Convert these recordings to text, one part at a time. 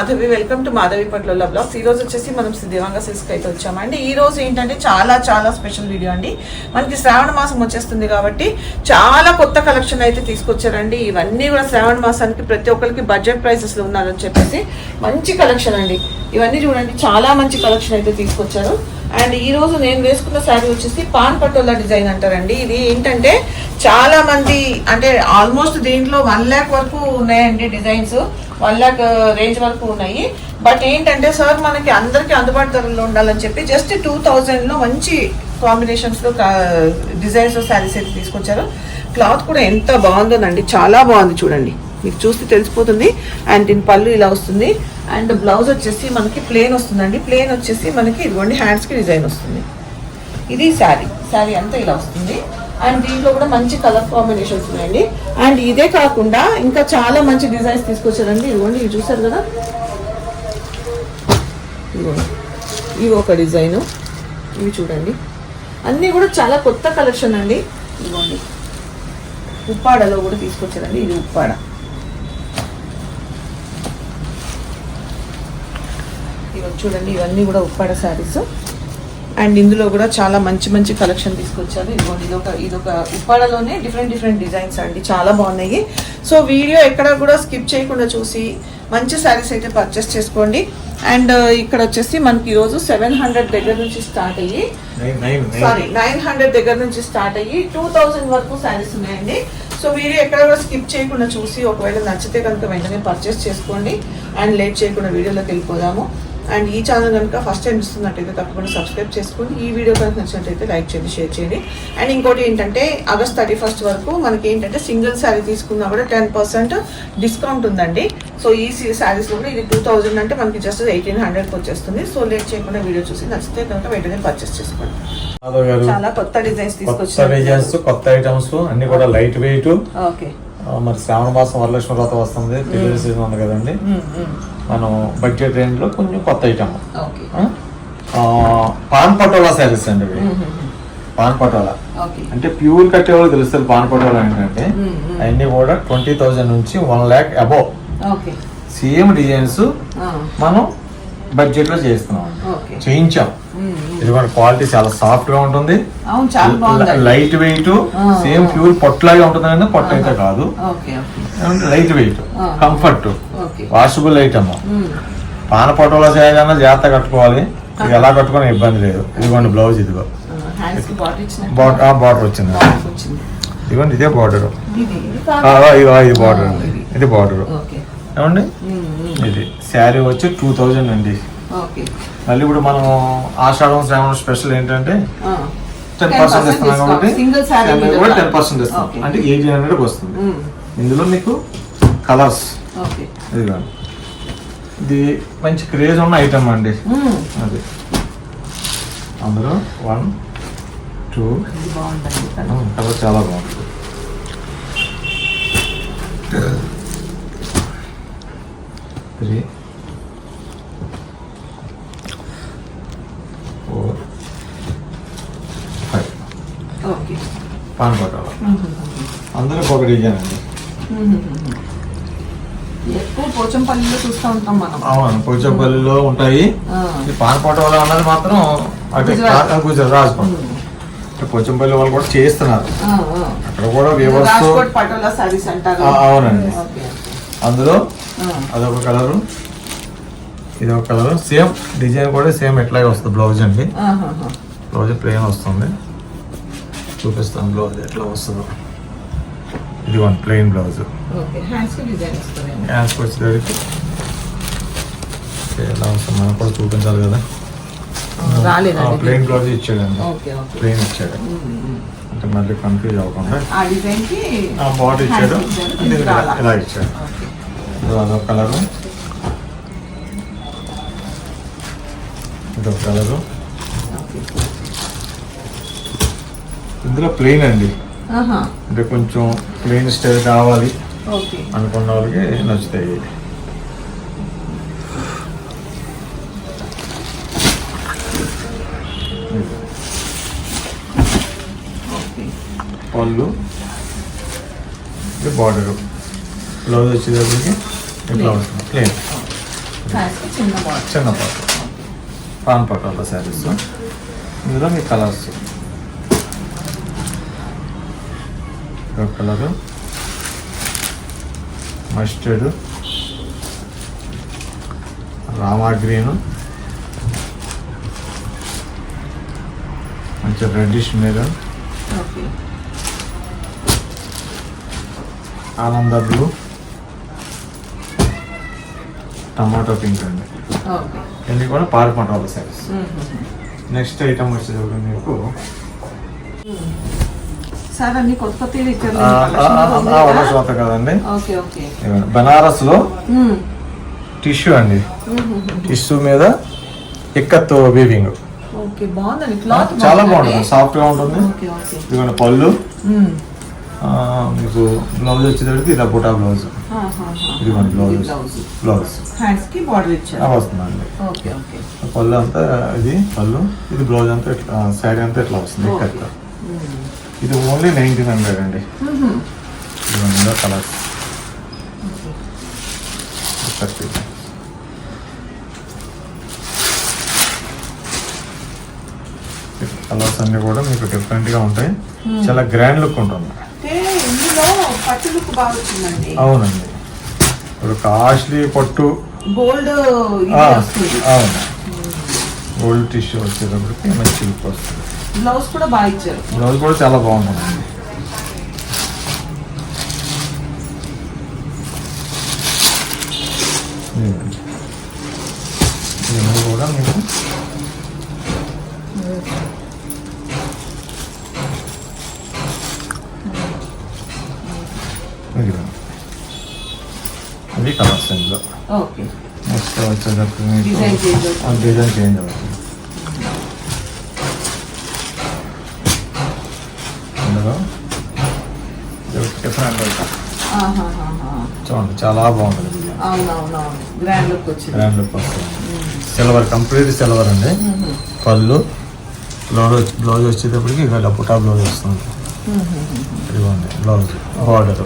Madhavi welcome to Madhavi పట్ల blogs. ఈ రోజు వచ్చేసి మనం శ్రీ సిల్స్కి అయితే వచ్చామండి. ఈ రోజు ఏంటంటే చాలా చాలా స్పెషల్ వీడియో అండి. మనకి శ్రావణ మాసం వచ్చేస్తుంది కాబట్టి చాలా కొత్త కలెక్షన్ అయితే తీసుకొచ్చారండి. ఇవన్నీ కూడా శ్రావణ మాసానికి ప్రతి ఒక్కరికి బడ్జెట్ ప్రైసెస్లో ఉన్నారని చెప్పేసి మంచి కలెక్షన్ అండి. ఇవన్నీ చూడండి చాలా మంచి కలెక్షన్ అయితే తీసుకొచ్చారు. అండ్ ఈ రోజు నేను వేసుకున్న శారీ వచ్చేసి పాన్ పటోలా డిజైన్ అంటారండి. ఇది ఏంటంటే చాలా మంది అంటే ఆల్మోస్ట్ దీంట్లో వన్ ల్యాక్ వరకు ఉన్నాయండి designs. One lakh range uh, వరకు ఉన్నాయి. బట్ ఏంటంటే సార్ మనకి అందరికీ అందుబాటు ధరలో ఉండాలని చెప్పి జస్ట్ టూ థౌజండ్లో మంచి కాంబినేషన్స్లో డిజైన్స్ శారీస్ అయితే తీసుకొచ్చారు. క్లాత్ కూడా ఎంత బాగుందోనండి. చాలా బాగుంది చూడండి. మీకు చూస్తే తెలిసిపోతుంది. అండ్ దీని పళ్ళు ఇలా వస్తుంది. అండ్ బ్లౌజ్ వచ్చేసి మనకి ప్లేన్ వస్తుందండి. ప్లేన్ వచ్చేసి మనకి ఇదిగోండి హ్యాండ్స్కి డిజైన్ వస్తుంది. ఇది శారీ శారీ అంతా ఇలా వస్తుంది. అండ్ దీంట్లో కూడా మంచి కలర్ కాంబినేషన్స్ ఉన్నాయండి. అండ్ ఇదే కాకుండా ఇంకా చాలా మంచి డిజైన్స్ తీసుకొచ్చారండి. ఇదిగోండి ఇవి చూసారు కదా? ఇదిగోండి ఇవి ఒక డిజైను ఇవి చూడండి. అన్నీ కూడా చాలా కొత్త కలెక్షన్ అండి. ఇదిగోండి. ఉప్పాడలో కూడా తీసుకొచ్చారండి. ఇది ఉప్పాడ. ఇవి చూడండి ఇవన్నీ కూడా ఉప్పాడ శారీస్. అండ్ ఇందులో కూడా చాలా మంచి మంచి కలెక్షన్ తీసుకొచ్చారు. ఇదిగోండి ఇదొక ఇదొక ఉప్పాడలోనే డిఫరెంట్ డిఫరెంట్ డిజైన్స్ అండి. చాలా బాగున్నాయి. సో వీడియో ఎక్కడ కూడా స్కిప్ చేయకుండా చూసి మంచి శారీస్ అయితే పర్చేస్ చేసుకోండి. అండ్ ఇక్కడ వచ్చేసి మనకి ఈరోజు సెవెన్ హండ్రెడ్ దగ్గర నుంచి స్టార్ట్ అయ్యి సారీ నైన్ హండ్రెడ్ దగ్గర నుంచి స్టార్ట్ అయ్యి టూ థౌజండ్ వరకు శారీస్ ఉన్నాయండి. సో వీడియో ఎక్కడ కూడా స్కిప్ చేయకుండా చూసి ఒకవేళ నచ్చితే కనుక వెంటనే పర్చేస్ చేసుకోండి. అండ్ లేట్ చేయకుండా వీడియోలోకి వెళ్ళిపోదాము. అండ్ ఈ ఛానల్ కనుక ఫస్ట్ టైం ఇస్తున్నట్టయితే తప్పకుండా సబ్స్క్రైబ్ చేసుకోండి ఈ వీడియో కనుక నచ్చినట్టయితే లైక్ చేయండి షేర్ చేయండి. అండ్ ఇంకోటి ఏంటంటే ఆగస్ట్ థర్టీ ఫస్ట్ వరకు మనకి ఏంటంటే సింగిల్ శారీ తీసుకున్నా కూడా టెన్ పర్సెంట్ డిస్కౌంట్ ఉందండి. సో ఈ శారీస్లో కూడా ఇది టూ థౌజండ్ అంటే మనకి జస్ట్ ఎయిటీన్ హండ్రెడ్కి వచ్చేస్తుంది. సో లేట్ చేయకుండా వీడియో చూసి నచ్చితే కనుక వెంటనే పర్చేస్ చేసుకోండి. చాలా కొత్త డిజైన్స్ తీసుకొచ్చారు. డిజైన్స్ కొత్త ఐటమ్స్ అన్ని కూడా లైట్ వెయిట్ ఓకే. మరి శ్రావణ మాసం వరలక్ష్మి వ్రతం వస్తుంది సీజన్ ఉంది కదండి. మనం బడ్జెట్ రేంజ్లో కొంచెం కొత్త ఐటమ్ పాన్ పటోలా శారీస్ అండి ఇవి. పాన్ పటోలా. అంటే ప్యూర్ కట్టేవాళ్ళు తెలుస్తుంది పాన్ పటోలా ఏంటంటే. అవన్నీ కూడా ట్వంటీ థౌజండ్ నుంచి one lakh above same designs మనం బడ్జెట్లో చేస్తున్నాం చేయించాం. ఇది మన క్వాలిటీ చాలా సాఫ్ట్గా ఉంటుంది లైట్ వెయిట్ సేమ్ ప్యూర్ పొట్లాగా ఉంటుంది పొట్ట అయితే కాదు. Light weight. Comfort washable item. Pan పొట్టలో చేయాలన్నా జాగ్రత్త కట్టుకోవాలి. ఇది ఎలా కట్టుకుని ఇబ్బంది లేదు. ఇదిగోండి బ్లౌజ్ ఇదిగో. బార్డర్ వచ్చింది. ఇదిగోండి ఇదే బార్డర్. ఇది బార్డర్. ఇది. బార్డర్. ఏమండి? ఇది శారీ వచ్చి టూ థౌజండ్ అండి. మళ్ళీ ఇప్పుడు మనం ఆషాఢం శ్రావణం స్పెషల్ ఏంటంటే టెన్ 10% పర్సెంట్ ఇస్తున్నాం. కాబట్టి కూడా. టెన్ పర్సెంట్ ఇస్తాం. అంటే ఎయిటీన్ హండ్రెడ్ వస్తుంది. ఇందులో మీకు కలర్స్ ఓకే. ఇదిగోండి. ఇది మంచి క్రేజ్ ఉన్న ఐటమ్ అండి. అది. అందులో వన్ టూ ఇది కలర్ చాలా బాగుంటుంది త్రీ ఫోర్ ఫైవ్ పాన్ పట్టాల అందరూ ఒక డిజైన్ అండి. ఎక్కువ పోచంపల్లిలో చూస్తూ ఉంటాం మనం. అవును పోచంపల్లిలో ఉంటాయి. పానపాట వాళ్ళు అన్నది మాత్రం అటు గుజరాత్. రాజకోట్. అంటే పోచంపల్లి వాళ్ళు కూడా చేస్తున్నారు. అక్కడ కూడా ఆ, అవునండి. అందులో. అదొక కలరు ఇది ఒక కలర్. సేమ్ డిజైన్ కూడా సేమ్ ఎట్లాగే వస్తుంది బ్లౌజ్ అండి. బ్లౌజ్ ప్లెయిన్ వస్తుంది. చూపిస్తాను బ్లౌజ్ ఎట్లా వస్తుందో. ఇది వన్ ప్లెయిన్ బ్లౌజ్. హ్యాండ్స్ వచ్చేసరికి ఎలా వస్తుంది మనకు కూడా చూపించాలి కదా. ప్లెయిన్ బ్లౌజ్ ఇచ్చాడండి. ప్లెయిన్ ఇచ్చాడు. అంటే మళ్ళీ కన్ఫ్యూజ్ అవ్వకుండా. బాట్ ఇచ్చాడు. ఇలా ఇచ్చాడు. అదొక కలరు. ఇదొక కలరు. ఇందులో ప్లెయిన్ అండి. అంటే కొంచెం ప్లెయిన్ స్టైల్ కావాలి అనుకున్న వాళ్ళకి నచ్చుతాయి. పళ్ళు. బార్డర్ బ్లౌజ్ వచ్చేటప్పటికి ఇట్లా వస్తుంది ప్లేన్ చిన్న పాట పాన్ పట్టాల శారీస్ ఇందులో మీ colours colour mustard Rama green మంచి రెడ్డిష్ ఓకే ఆనంద బ్లూ టమాటో పింక్ అండి. ఇవన్నీ కూడా పారి పట్టాల శారీస్ నెక్స్ట్ ఐటమ్ వచ్చేటప్పుడు మీకు. కదండి. బనారస్లో టిష్యూ అండి. టిష్యూ మీద ఇక్కత్ వీవింగ్ చాలా బాగుంటుంది. సాఫ్ట్గా ఉంటుంది ఇదిగోండి పళ్ళు. మీకు బ్లౌజ్ వచ్చేటప్పటికి ఇలా బుటా బ్లౌజ్. ఇదిగోండి బ్లౌజ్ బ్లౌజ్ బ్లౌజ్ హ్యాండ్స్కి బార్డర్ అలా ఇచ్చారు. వస్తుందండి. Okay okay. పళ్ళు అంతా ఇది పళ్ళు. ఇది బ్లౌజ్ అంతా ఇట్లా శారీ అంతా ఇట్లా వస్తుంది ఇక్కత్ ఇది ఓన్లీ నైన్టీన్ హండ్రెడ్ అండి. ఇదిగోండి కలర్స్ కలర్స్ అన్ని కూడా మీకు డిఫరెంట్గా ఉంటాయి. చాలా గ్రాండ్ లుక్ ఉంటుంది. ఇందులో పట్టు లుక్ బాగా వచ్చిందండి. అవునండి. ఇప్పుడు కాస్ట్లీ పట్టు. గోల్డ్ అవును. గోల్డ్ టిష్యూ వచ్చేటప్పటికి మంచి లుక్ వస్తుంది. బ్లౌజ్ కూడా బాగా ఇచ్చారు. బ్లౌజ్ కూడా చాలా బాగుంటుందండి. ఇవన్నీ కూడా మీకు. వచ్చేటప్పుడు డిజైన్ చేంజ్ అవుతుంది ఇందులో డిఫరెంట్ చూడండి చాలా బాగుంటుంది గ్రాండ్ లుక్ వస్తుంది సిల్వర్ కంప్లీట్ సిల్వర్ అండి పళ్ళు బ్లౌజ్ బ్లౌజ్ వచ్చేటప్పటికి డబ్బుటా బ్లౌజ్ వస్తుంది ఇదిగోండి బ్లౌజ్ బార్డర్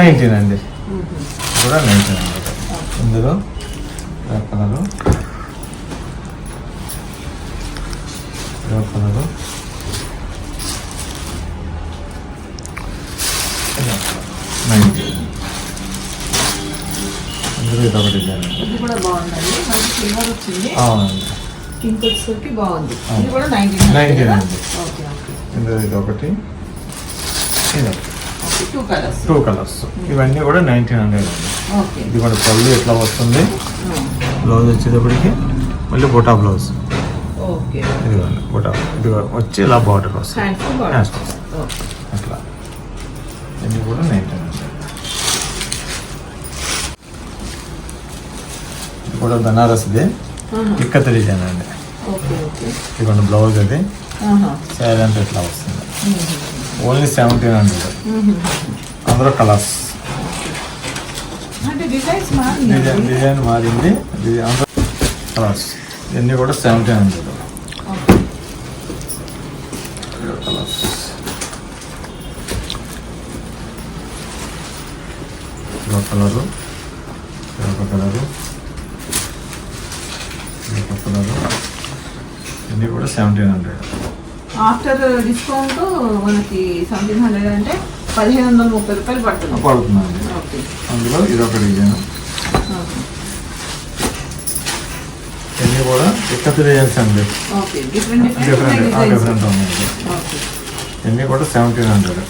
నైన్టీన్ అండి. కూడా నైన్టీన్ అండి ఇందులో కలరు కలరు నైన్టీన్ ఇందులో ఇది ఒకటి ఇది కూడా బాగుందండి. మంచి సిల్వర్ వచ్చింది. అవునండి. పింక్ వచ్చేసరికి బాగుంది. ఇది కూడా నైన్టీన్ 19 అండి. Okay okay. ఇందులో ఇది ఒకటి ఇది ఒకటి టూ కలర్స్ టూ కలర్స్ ఇవన్నీ కూడా నైన్టీన్ హండ్రెడ్ అండి. ఇది కూడా పళ్ళు ఎట్లా వస్తుంది? బ్లౌజ్ వచ్చేటప్పటికి మళ్ళీ బుటా బ్లౌజ్ బుటా. ఇది వచ్చి ఇలా బార్డర్ వస్తుంది. అట్లా. ఇవన్నీ కూడా నైన్టీన్ హండ్రెడ్ ఇది కూడా బనారస్ది. ఇక్కత డిజైన్ అండి ఇదిగోండి బ్లౌజ్ అది. శారీ అంతా ఇట్లా వస్తుంది. Only seventeen hundred. అందులో కలర్స్. డిజైన్ మారింది. డిజైన్ మారింది. డిజైన్ అందులో కలర్స్. ఇవన్నీ కూడా సెవెంటీన్ హండ్రెడ్. కలర్స్. కలరు. ఒక కలరు. ఒక కలరు. ఇవన్నీ కూడా సెవెంటీన్ హండ్రెడ్. ఆఫ్టర్ డిస్కౌంట్ మనకి సెవెంటీన్ హండ్రెడ్ అంటే పదిహేను వందల ముప్పై రూపాయలు పడుతుంది. పడుతుందండి. ఓకే. అందులో ఇదొక డిజైన్. ఇవన్నీ కూడా ఎక్కత డిజైన్స్ అండి. Different different different designs. Different ఉన్నాయి ఓకే. ఇవన్నీ కూడా సెవెంటీన్ హండ్రెడ్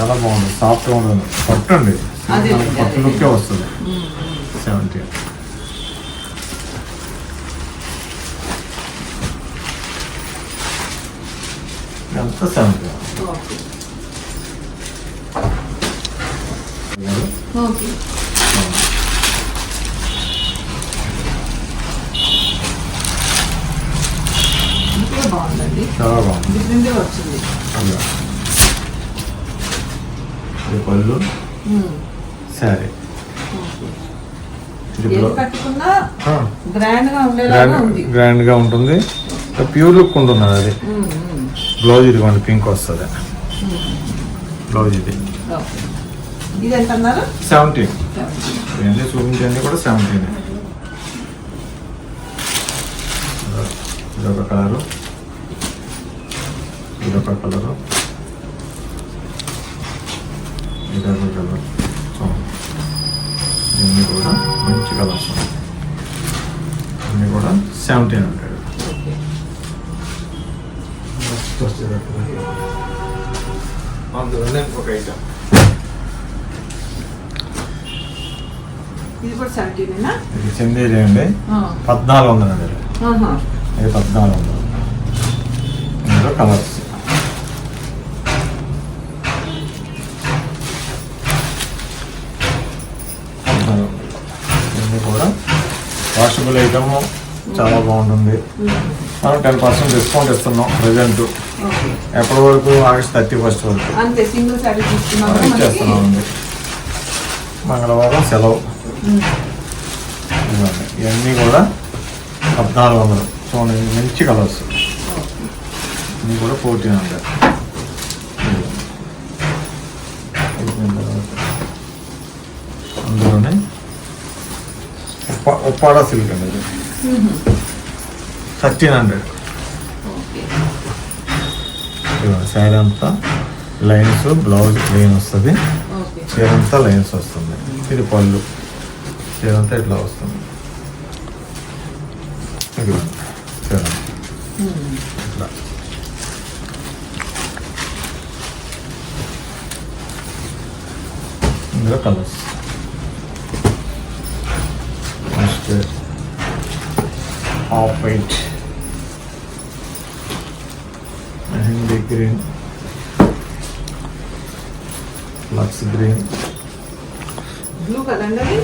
చాలా బాగుంది సాఫ్ట్గా ఉంటుంది పట్టు అండి అదే, మనకి పట్టు అదే. లుక్కే వస్తుంది సెవెంటీన్ ఎంత సెవెంటీన్ ఓకే ఓకే ఇది కూడా బాగుందండి చాలా బాగుంది డిఫరెంట్గా వచ్చింది అలా. ఇది పళ్ళు? ఆ, గ్రాండ్గా ఉంటుంది. ప్యూర్ లుక్ ఉంటుంది అది. బ్లౌజ్ ఇదిగోండి పింక్ వస్తుంది. బ్లౌజ్ ఇది. సెవెంటీన్ ఇవన్నీ చూపించండి కూడా సెవెంటీన్ ఇదొక కలరు ఇదొక కలరు ఇదొక కలర్ ఇవన్నీ కూడా మంచి కలర్స్ ఇవన్నీ కూడా సెవెంటీన్ హండ్రెడ్. అందులోనే ఒక ఐటమ్ ఇది కూడా సెవెంటీనేనా ఇది చందేరి అండి పద్నాలుగు వందలు అండి. ఇది పద్నాలుగు వందలు. ఇందులో కలర్స్ వాషబుల్ ఐటమ్ చాలా బాగుంటుంది. మనం టెన్ పర్సెంట్ డిస్కౌంట్ ఇస్తున్నాం ప్రజెంట్ ఎప్పటి వరకు? ఆగస్ట్ థర్టీ ఫస్ట్ వరకు సింగిల్ ఇచ్చేస్తున్నామండి మంగళవారం సెలవు. ఇవన్నీ కూడా పద్నాలుగు వందలు. చూడండి మంచి కలర్స్. ఇవి కూడా ఫోర్టీన్ హండ్రెడ్ అందులోనే ఉప్ప ఉప్పాడ సిల్క్ అండి ఇది. Thirteen hundred. శారీ అంతా లైన్స్ బ్లౌజ్ ప్లెయిన్ వస్తుంది. చీర అంతా లైన్స్ వస్తుంది ఇది పళ్ళు చీర అంతా ఇట్లా వస్తుంది చీర. ఇట్లా ఇందులో colours next off white mehndi green. Lux green. Blue కదండి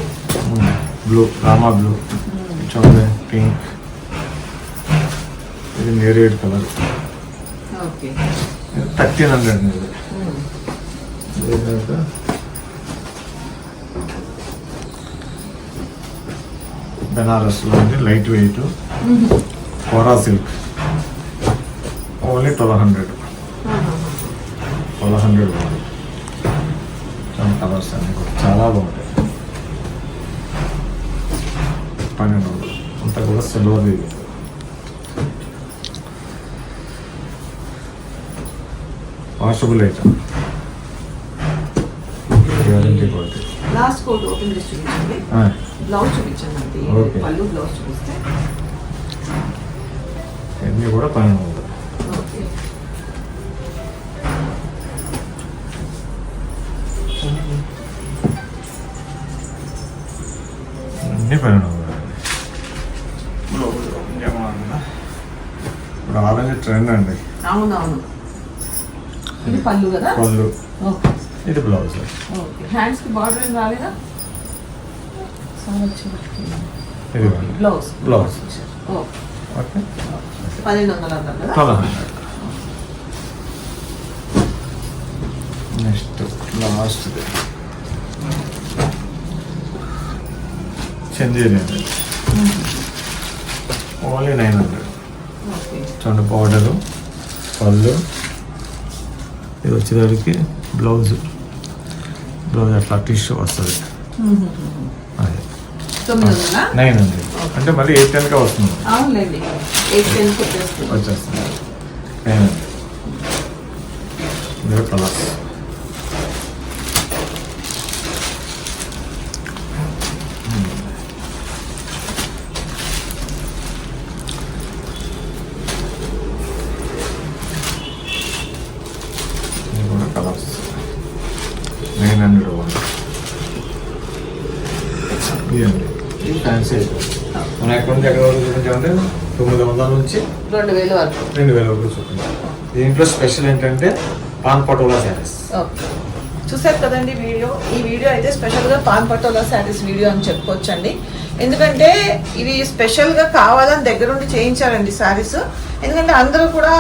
బ్లూ రామా బ్లూ చూడండి పింక్ ఇది నేరేడ్ కలర్. థర్టీన్ హండ్రెడ్ ఇది. ఇదేంటంటే బెనారస్లో ఉంది light weight. Kora silk. Only twelve hundred. Twelve hundred బాగుంది కలర్స్ అన్నీ కూడా చాలా బాగుంటాయి. పన్నెండు వందలు. అంతా కూడా సిల్వర్ ఇది washable item guarantee quality last coat open చేసి చూపించండి బ్లౌజ్ చూపించండి. పళ్ళు బ్లౌజ్ చూపిస్తే. ఇవన్నీ కూడా పన్నెండు వందలు ఓకే అన్నీ పన్నెండు వందలు ఇప్పుడు ఆరెంజ్ ట్రెండ్ అండి. అవునవును. ఇది పళ్ళు కదా? పళ్ళు. ఓకే. ఇది బ్లౌజ్. ఓకే. హ్యాండ్స్కి బార్డర్ ఏం రాలేదా? Blouse. Blouse. Okay okay. Next last. అండి ఓన్లీ నైన్ హండ్రెడ్. చూడండి పౌడరు పళ్ళు. ఇది వచ్చేసరికి బ్లౌజ్. బ్లౌజ్ అట్లా టిష్యూ వస్తుంది. అదే. Nine hundred. అంటే మళ్ళీ ఎయిట్ టెన్కే వస్తుంది. అవునులేండి. ఎయిట్ టెన్ వచ్చేస్తుంది. వచ్చేస్తుంది నైన్ హండ్రెడ్ ఇందులో కలర్స్ ఇవి కూడా కలర్స్ నైన్ హండ్రెడ్ వన్ ఇదండి ఇది ఫ్యాన్సీ ఐటమ్ మన నుంచి ఎక్కడ వరకు చూపించామంటే తొమ్మిది వందల నుంచి రెండు వేల వరకు. రెండు వేల వరకు చూపించాం. దీంట్లో స్పెషల్ ఏంటంటే పాన్ పటోలా శారీస్. ఓకే. చూసారు కదండి వీడియో? ఈ వీడియో అయితే స్పెషల్గా పాన్ పటోలా శారీస్ వీడియో అని చెప్పుకోవచ్చండి. ఎందుకంటే ఇవి స్పెషల్గా కావాలని దగ్గరుండి చేయించారండి శారీస్. ఎందుకంటే అందరూ కూడా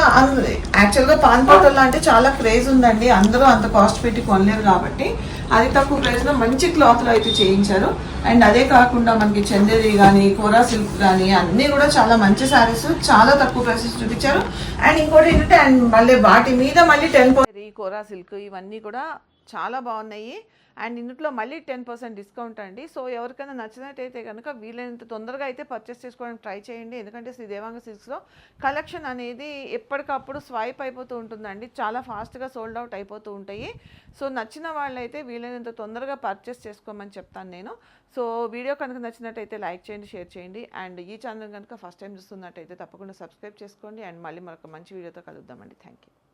యాక్చువల్గా పాన్ పటోలా అంటే చాలా క్రేజ్ ఉందండి. అందరూ అంత కాస్ట్ పెట్టి కొనలేరు కాబట్టి అది తక్కువ ప్రైస్లో మంచి క్లాత్లో అయితే చేయించారు. అండ్ అదే కాకుండా మనకి చందేరి కానీ కోరా సిల్క్ కానీ అన్నీ కూడా చాలా మంచి శారీస్ చాలా తక్కువ ప్రైసెస్ చూపించారు. అండ్ ఇంకోటి ఏంటంటే అండ్ మళ్ళీ వాటి మీద మళ్ళీ టెన్ కోరా సిల్క్ ఇవన్నీ కూడా చాలా బాగున్నాయి. అండ్ ఇందులో మళ్ళీ టెన్ పర్సెంట్ డిస్కౌంట్ అండి. సో ఎవరికైనా నచ్చినట్టయితే కనుక వీలైనంత తొందరగా అయితే పర్చేస్ చేసుకోవడానికి ట్రై చేయండి. ఎందుకంటే శ్రీ దేవాంగ సిల్క్స్లో కలెక్షన్ అనేది ఎప్పటికప్పుడు స్వైప్ అయిపోతూ ఉంటుందండి. చాలా ఫాస్ట్గా సోల్డ్ అవుట్ అయిపోతూ ఉంటాయి. సో నచ్చిన వాళ్ళైతే వీలైనంత తొందరగా పర్చేస్ చేసుకోమని చెప్తాను నేను. సో వీడియో కనుక నచ్చినట్టయితే లైక్ చేయండి షేర్ చేయండి. అండ్ ఈ ఛానల్ కనుక ఫస్ట్ టైం చూస్తున్నట్టయితే తప్పకుండా సబ్స్క్రైబ్ చేసుకోండి. అండ్ మళ్ళీ మరొక మంచి వీడియోతో కలుద్దామండి. Thank you